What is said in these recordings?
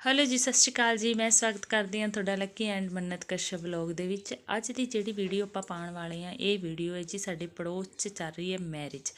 Hello ਜੀ, ਸਤਿ ਸ਼੍ਰੀ ਅਕਾਲ ਜੀ। ਮੈਂ ਸਵਾਗਤ ਕਰਦੀ ਹਾਂ ਤੁਹਾਡਾ ਲੱਕੀ ਐਂਡ ਮੰਨਤ ਕਸ਼ਪ ਵਲੌਗ ਦੇ ਵਿੱਚ। ਅੱਜ ਦੀ ਜਿਹੜੀ ਵੀਡੀਓ ਆਪਾਂ ਪਾਉਣ ਵਾਲੇ ਹਾਂ, ਇਹ ਵੀਡੀਓ ਹੈ ਜੀ ਸਾਡੇ ਪੜੋਸ 'ਚ ਚੱਲ ਰਹੀ ਹੈ ਮੈਰਿਜ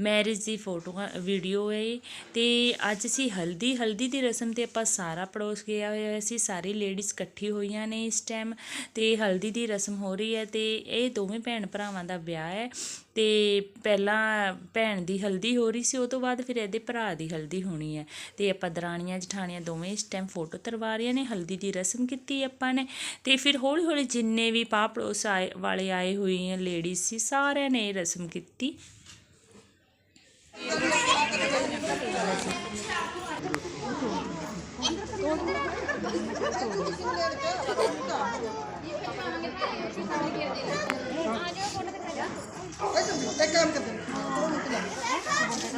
ਮੈਰਿਜ ਦੀ ਫੋਟੋਆਂ ਵੀਡੀਓ ਹੈ ਇਹ। ਤੇ ਅੱਜ ਸੀ ਹਲਦੀ ਹਲਦੀ ਦੀ ਰਸਮ ਤੇ ਆਪਾਂ ਸਾਰਾ ਪੜੋਸ ਗਿਆ ਹੋਇਆ ਸੀ। ਸਾਰੀ ਲੇਡੀਜ਼ ਇਕੱਠੀ ਹੋਈਆਂ ਨੇ ਇਸ ਟਾਈਮ ਤੇ ਹਲਦੀ ਦੀ ਰਸਮ ਹੋ ਰਹੀ ਹੈ ਤੇ ਇਹ ਦੋਵੇਂ ਭੈਣ ਭਰਾਵਾਂ ਦਾ ਵਿਆਹ ਹੈ। ਅਤੇ ਪਹਿਲਾਂ ਭੈਣ ਦੀ ਹਲਦੀ ਹੋ ਰਹੀ ਸੀ, ਉਹ ਤੋਂ ਬਾਅਦ ਫਿਰ ਇਹਦੇ ਭਰਾ ਦੀ ਹਲਦੀ ਹੋਣੀ ਹੈ। ਅਤੇ ਆਪਾਂ ਦਰਾਣੀਆਂ, ਜਠਾਣੀਆਂ ਦੋਵੇਂ ਇਸ ਟਾਈਮ ਫੋਟੋ ਤਰਵਾ ਰਹੀਆਂ ਨੇ, ਹਲਦੀ ਦੀ ਰਸਮ ਕੀਤੀ ਆਪਾਂ ਨੇ। ਅਤੇ ਫਿਰ ਹੌਲੀ ਹੌਲੀ ਜਿੰਨੇ ਵੀ ਪਾਹ ਪੜੋਸ ਆਏ, ਵਾਲੇ ਆਏ ਹੋਏ ਲੇਡੀਜ਼ ਸੀ, ਸਾਰਿਆਂ ਨੇ ਇਹ ਰਸਮ ਕੀਤੀ।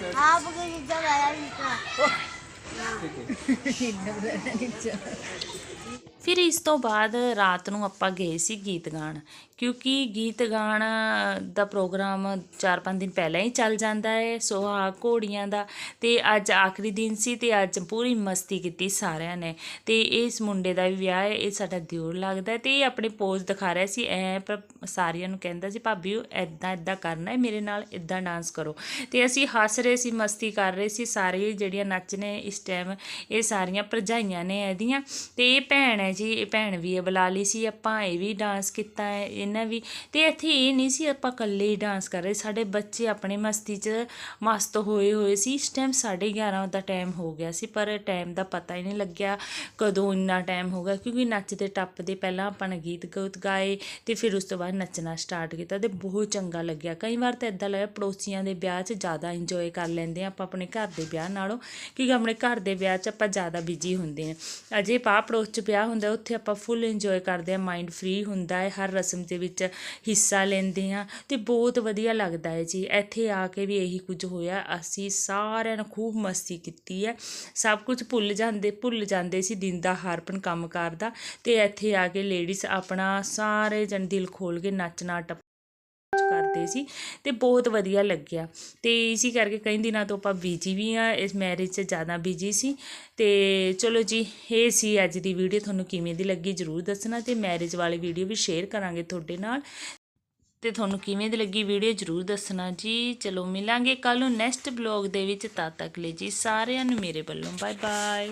आपके चीजें आया इनका ਫਿਰ ਇਸ ਤੋਂ ਬਾਅਦ ਰਾਤ ਨੂੰ ਆਪਾਂ ਗਏ ਸੀ ਗੀਤ ਗਾਣ, ਕਿਉਂਕਿ ਗੀਤ ਗਾਣ ਦਾ ਪ੍ਰੋਗਰਾਮ 4-5 ਦਿਨ ਪਹਿਲਾਂ ਹੀ ਚੱਲ ਜਾਂਦਾ ਹੈ, ਸੁਹਾਗ ਘੋੜੀਆਂ ਦਾ, ਤੇ ਅੱਜ ਆਖਰੀ ਦਿਨ ਸੀ ਤੇ ਅੱਜ ਪੂਰੀ ਮਸਤੀ ਕੀਤੀ ਸਾਰਿਆਂ ਨੇ, ਤੇ ਇਸ ਮੁੰਡੇ ਦਾ ਵੀ ਵਿਆਹ ਹੈ, ਇਹ ਸਾਡਾ ਦਿਓਰ ਲੱਗਦਾ ਹੈ, ਤੇ ਇਹ ਆਪਣੇ ਪੋਜ਼ ਦਿਖਾ ਰਿਹਾ ਸੀ ਐ ਪਰ ਸਾਰਿਆਂ ਨੂੰ ਕਹਿੰਦਾ ਸੀ, ਭਾਬੀ, ਉਹ ਐਦਾਂ ਐਦਾਂ ਕਰਨਾ ਹੈ, ਮੇਰੇ ਨਾਲ ਐਦਾਂ ਡਾਂਸ ਕਰੋ। ਤੇ ਅਸੀਂ ਹੱਸ ਰਹੇ ਸੀ, ਮਸਤੀ ਕਰ ਰਹੇ ਸੀ, ਸਾਰੇ ਜਿਹੜੀਆਂ ਨੱਚ ਨੇ ਇਸ ਟਾਈਮ ਇਹ ਸਾਰੀਆਂ ਭਰਜਾਈਆਂ ਨੇ ਇਹਦੀਆਂ, ਤੇ ਇਹ ਭੈਣ ਹੈ ਜੀ, ਇਹ ਭੈਣ ਵੀ ਬੁਲਾ ਲਈ ਸੀ, ਆਪਾਂ ਇਹ ਵੀ ਡਾਂਸ ਕੀਤਾ ਹੈ, ਇਹਨਾਂ ਵੀ। ਤੇ ਇੱਥੇ ਇਹ ਨਹੀਂ ਸੀ, ਆਪਾਂ ਇਕੱਲੇ ਹੀ ਡਾਂਸ ਕਰ ਰਹੇ। ਸਾਡੇ ਬੱਚੇ ਆਪਣੇ ਮਸਤੀ 'ਚ ਮਸਤ ਹੋਏ ਹੋਏ ਸੀ। ਇਸ ਟਾਈਮ 11:30 ਦਾ ਟਾਈਮ ਹੋ ਗਿਆ ਸੀ, ਪਰ ਟਾਈਮ ਦਾ ਪਤਾ ਹੀ ਨਹੀਂ ਲੱਗਿਆ ਕਦੋਂ ਇੰਨਾ ਟਾਈਮ ਹੋ ਗਿਆ। ਕਿਉਂਕਿ ਨੱਚਦੇ ਟੱਪਦੇ ਪਹਿਲਾਂ ਆਪਾਂ ਨੇ ਗੀਤ ਗੂਤ ਗਾਏ ਤੇ ਫਿਰ ਉਸ ਤੋਂ ਬਾਅਦ ਨੱਚਣਾ ਸਟਾਰਟ ਕੀਤਾ ਤੇ ਬਹੁਤ ਚੰਗਾ ਲੱਗਿਆ। ਕਈ ਵਾਰ ਤਾਂ ਇਦਾਂ ਲੱਗਿਆ ਪੜੋਸੀਆਂ ਦੇ ਵਿਆਹ 'ਚ ਜ਼ਿਆਦਾ ਇੰਜੋਏ ਕਰ ਲੈਂਦੇ ਆ ਆਪਾਂ ਆਪਣੇ ਘਰ ਦੇ ਵਿਆਹ ਨਾਲੋਂ। ਕਿਉਂਕਿ ਆਪਣੇ ਘਰ ਦੇ ਵਿਆਹ 'ਚ ਆਪਾਂ ਜ਼ਿਆਦਾ ਬਿਜ਼ੀ ਹੁੰਦੇ ਆ। ਅਜੇ ਪਾ ਪੜੋਸ 'ਚ ਵਿਆਹ ਹੁੰਦਾ ਉੱਥੇ ਆਪਾਂ ਫੁੱਲ ਇੰਜੋਏ ਕਰਦੇ ਹਾਂ ਮਾਇੰਡ ਫਰੀ ਹੁੰਦਾ ਹੈ, ਹਰ ਰਸਮ ਦੇ ਵਿੱਚ ਹਿੱਸਾ ਲੈਂਦੇ ਹਾਂ ਅਤੇ ਬਹੁਤ ਵਧੀਆ ਲੱਗਦਾ ਹੈ ਜੀ। ਇੱਥੇ ਆ ਕੇ ਵੀ ਇਹੀ ਕੁਝ ਹੋਇਆ, ਅਸੀਂ ਸਾਰਿਆਂ ਨੇ ਖੂਬ ਮਸਤੀ ਕੀਤੀ ਹੈ। ਸਭ ਕੁਝ ਭੁੱਲ ਜਾਂਦੇ ਭੁੱਲ ਜਾਂਦੇ ਸੀ ਦਿਨ ਦਾ ਹਰਪਨ ਕੰਮ ਕਰਦਾ ਅਤੇ ਇੱਥੇ ਆ ਕੇ ਲੇਡੀਜ਼ ਆਪਣਾ ਸਾਰੇ ਜਨ ਦਿਲ ਖੋਲ੍ਹ ਕੇ ਨੱਚਣਾ ਟੱਪ ਕਰਦੇ ਸੀ ਤੇ ਬਹੁਤ ਵਧੀਆ ਲੱਗਿਆ। ਤੇ ਇਸੇ ਕਰਕੇ ਕਈ ਦਿਨਾਂ ਤੋਂ ਆਪਾਂ ਬਿਜ਼ੀ ਵੀ ਆ ਇਸ ਮੈਰਿਜ 'ਚ ਜ਼ਿਆਦਾ ਬਿਜ਼ੀ ਸੀ। ਤੇ ਚਲੋ ਜੀ, ਇਹ ਸੀ ਅੱਜ ਦੀ ਵੀਡੀਓ ਤੁਹਾਨੂੰ ਕਿਵੇਂ ਦੀ ਲੱਗੀ ਜਰੂਰ ਦੱਸਣਾ ਤੇ ਮੈਰਿਜ ਵਾਲੀ ਵੀਡੀਓ ਵੀ ਸ਼ੇਅਰ ਕਰਾਂਗੇ ਤੁਹਾਡੇ ਨਾਲ। ਤੇ ਤੁਹਾਨੂੰ ਕਿਵੇਂ ਦੀ ਲੱਗੀ ਵੀਡੀਓ ਜਰੂਰ ਦੱਸਣਾ ਜੀ। ਚਲੋ ਮਿਲਾਂਗੇ ਕੱਲ ਨੂੰ ਨੈਕਸਟ ਬਲੌਗ ਦੇ ਵਿੱਚ। ਤਦ ਤੱਕ ਲਈ ਜੀ ਸਾਰਿਆਂ ਨੂੰ ਮੇਰੇ ਵੱਲੋਂ। Bye bye